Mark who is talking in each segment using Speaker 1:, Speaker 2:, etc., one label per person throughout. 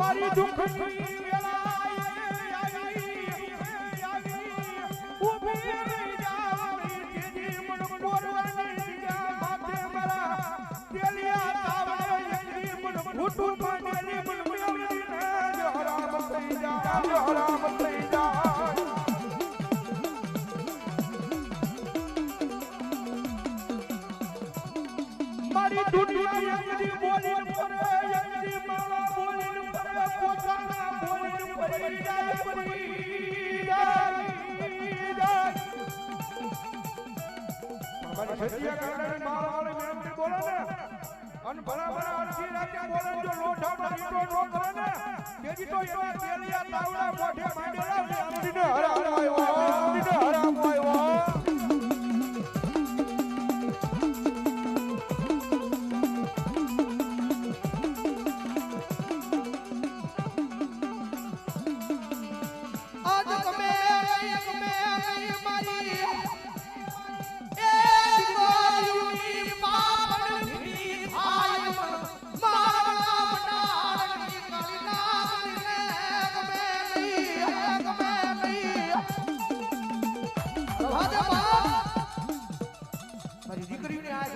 Speaker 1: મારી દુઃખની વેળાએ આવી, આવી, ને, અને બરાબર અડધી રાતે બોલે જો લોઢામાં ઈંટો નો કરે ને, તેથી તો એવા તેલિયા તાવડા મોઢે માંડેલા ને અમરીને હરા આવ્યો,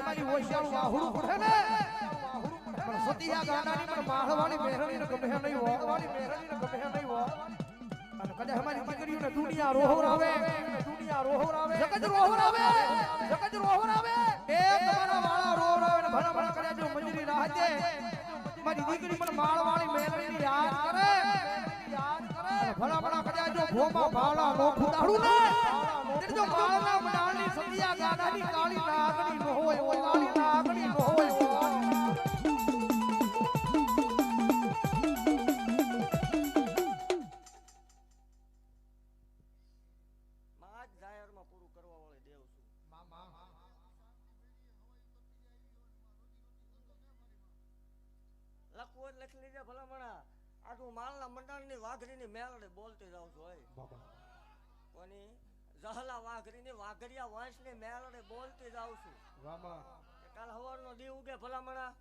Speaker 2: મારી હોશિયારું વાહુડું પડે ને? પણ સતિયા ગાંડાની પણ માળવાળી ને ગભે નહીં વાળવાળી ને ગભે નહીં હો. અને કદે અમારી દીકરીઓને દુનિયા રોહોર આવે. દુનિયા રોહોર આવે. જગત રોહોર આવે. જગત રોહોર આવે. એ તમારા વાળા રોહોર આવે ને ભણા ભણા કર્યા જો મંજરી રાહતે મારી દીકરી મને માળવાળી મેલડીની યાદ કરે. યાદ કરે ભણા ભણા કર્યા જો ભોમા ભાવલા નો. ફૂટાડું ને જો માળના સતિયા ગાડાની કાળી નાગની નો હોય ઓ કાળી નાગની નો હોય.
Speaker 3: માં જ જાહેરમાં પૂરું કરવા વાળી દેવ છું. લખવું લખી લીધે ભલામણા. આ તું માલના મંડાણની વાઘરીની મેલડે બોલતી જાઉં છું હોય કોની? જહલા વાઘરીની વાઘરિયા વંશની મેળે બોલતી જાઉં છું. કાલ હવારનો દી ઉગે ભલામણા.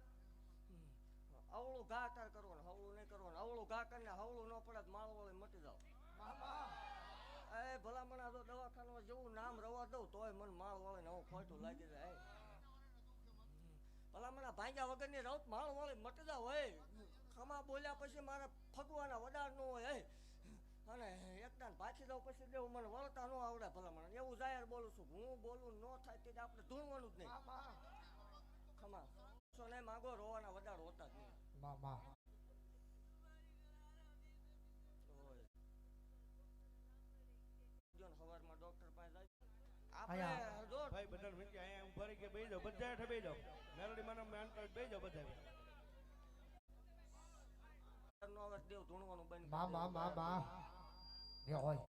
Speaker 3: અવળું ઘા તાર કરવાનું હવળું નહીં કરવાનું અવળું ઘા કરીને હવળું ન પડે માળો વાળી મટી જાવ. એ ભલામણા તો દવાખાનામાં જેવું નામ રવા દઉં તોય મને માળ વાળીને હું ખોટું લાગી જાય. ભલામણા ભાંગ્યા વગરની રાઉત માળ વાળી મટી જાવ હોય ખમા બોલ્યા પછી મારે એકદમ પાછી જાવ પછી દેવું મને વળતા ન આવડે ભલામણા. એવું જાહેર બોલું છું. હું બોલું ન થાય તે આપણે ધૂણવાનું જ નહીં. ખમા. સો ને માગો રોવાના વધારે હોતા જ નહીં. ને સવારમાં ડોક્ટર પાસે જાય. આપણે જો
Speaker 4: ભાઈ બધા મિલકે અહીંયા ઊભા રહી જાઓ. બધા હેઠે બેહી જાઓ. મેલોડી મને મેન કાર્ડ બેહી જાઓ બધા.
Speaker 3: નો અવાજ દેવ ધૂણવાનું બંધ
Speaker 2: મા મા મા મા. એ હોય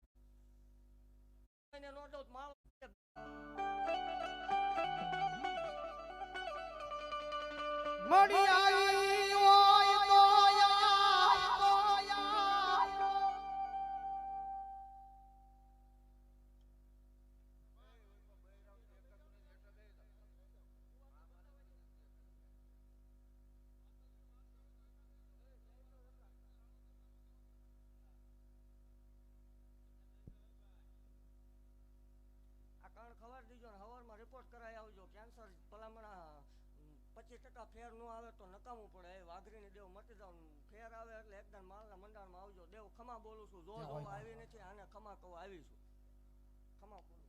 Speaker 3: એને નો દઉં પચીસ ટકા ફેર ન આવે તો નકામું પડે. એ વાઘરીને દેવ મટી જાવ ફેર આવે એટલે એકદમ માલના મંડાણમાં આવજો. દેવ ખમા બોલું છું. જો જો આવી નથી આને ખમા કહું આવી છું. ખમા બોલું.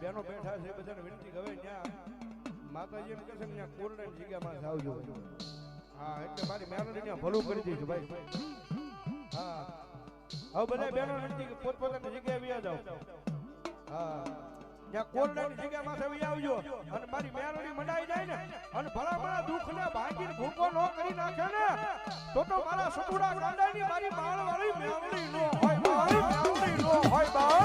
Speaker 1: બેનો બેઠા છે બધાને વિનંતી ન્યા માતાજી એમ કહે છે ન્યા કોરડાની જગ્યામાં જાવજો હા, એટલે મારી ન્યા ભલું કરી દઈશું ભાઈ. હવે બધા બેનો નથી પોતપોતાની જગ્યાએ વ્યા જાઓ. હા. ત્યાં કોરડાની માથે આવી આવજો. અને મારી મેલડી મંડાઈ જાય ને, અને ભલા ભલા દુઃખને ભાંગીને ભૂકો ન કરી નાખે ને, તો તો મારા સપુડા ગાંડાની મારી માળવાળી મેલડી નો હોય મારી મેલડી નો હોય બા